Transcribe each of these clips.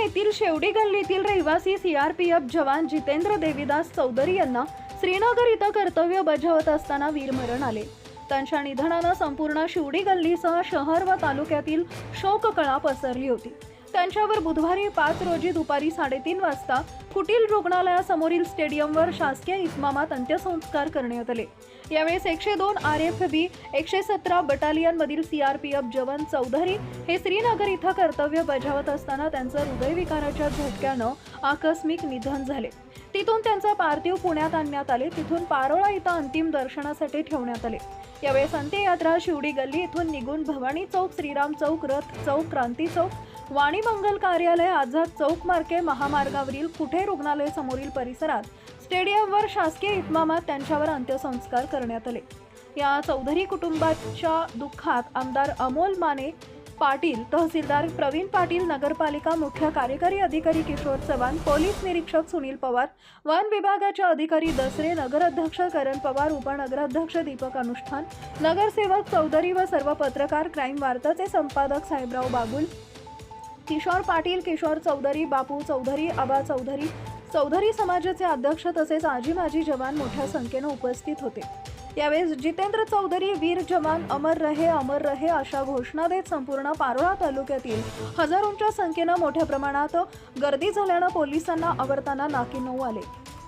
येथील शेवडी गल्लीतील रहिवासी सीआरपीएफ जवान जितेंद्र देवीदास चौधरी यांना श्रीनगर इथं कर्तव्य बजावत असताना वीरमरण आले. त्यांच्या निधनानं संपूर्ण शिवडी गल्लीसह शहर व तालुक्यातील शोककळा पसरली होती. त्यांच्यावर बुधवारी पाच रोजी दुपारी साडेतीन वाजता कुटील रुग्णालयासमोरील स्टेडियमवर शासकीय इतमामात अंत्यसंस्कार करण्यात आले. यावेळेस एकशे दोन आर एफ बी एकशे सतरा बटालियनमधील सीआरपीएफ जवान चौधरी हे श्रीनगर इथं कर्तव्य बजावत असताना त्यांचं हृदयविकाराच्या झटक्यानं आकस्मिक निधन झाले. तिथून त्यांचा पार्थिव पुण्यात आणण्यात आले. तिथून पारोळा इथं अंतिम दर्शनासाठी ठेवण्यात आले. यावेळेस अंत्ययात्रा शिवडी गल्ली इथून निघून भवानी चौक श्रीराम चौक रथ चौक क्रांती चौक वाणी मंगल कार्यालय आझाद चौक मार्के महामार्गावरील कुठे रुग्णालय समोरील परिसरात स्टेडियमवर शासकीय इतमामात त्यांच्यावर अंत्यसंस्कार करण्यात आले. या चौधरी कुटुंबाच्या दुःखात आमदार अमोल माने पाटील तहसीलदार प्रवीण पाटील नगरपालिका मुख्य कार्यकारी अधिकारी किशोर चव्हाण पोलीस निरीक्षक सुनील पवार वन विभागाचे अधिकारी दसरे नगराध्यक्ष करण पवार उपनगराध्यक्ष दीपक अनुष्ठान नगरसेवक चौधरी व सर्व पत्रकार क्राईम वार्ताचे संपादक साहेबराव बागुल किशोर पाटील किशोर चौधरी बापू चौधरी आबा चौधरी चौधरी समाजाचे अध्यक्ष तसेच आजी माजी जवान मोठ्या संख्येनं उपस्थित होते. यावेळेस जितेंद्र चौधरी वीर जवान अमर रहे अमर रहे अशा घोषणा देत संपूर्ण पारोळा तालुक्यातील हजारोंच्या संख्येनं मोठ्या प्रमाणात गर्दी झाल्यानं पोलिसांना आवरताना नाकी नऊ आले.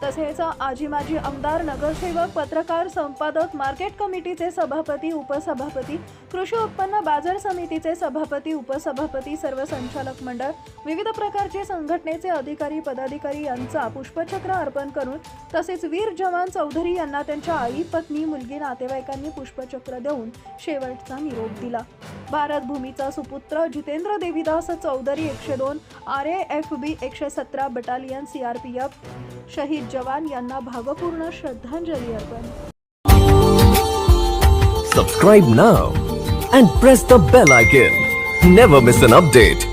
तसेच आजी माजी आमदार नगरसेवक पत्रकार संपादक मार्केट कमिटीचे सभापती उपसभापती कृषी उत्पन्न बाजार समितीचे सभापती उपसभापती सर्व संचालक मंडळ विविध प्रकारचे संघटनेचे अधिकारी पदाधिकारी यांचा पुष्पचक्र अर्पण करून तसेच वीर जवान चौधरी यांना त्यांच्या आई पत्नी मुलगी नातेवाईकांनी पुष्पचक्र देऊन शेवटचा निरोप दिला. भारत भूमीचा सुपुत्र जितेंद्र देवीदास चौधरी एकशे दोन आर ए एफ बी एकशे सतरा बटालियन सीआरपीएफ शहीद जवान यांना भावपूर्ण श्रद्धांजली अर्पण Subscribe now and press the bell icon. Never miss an update.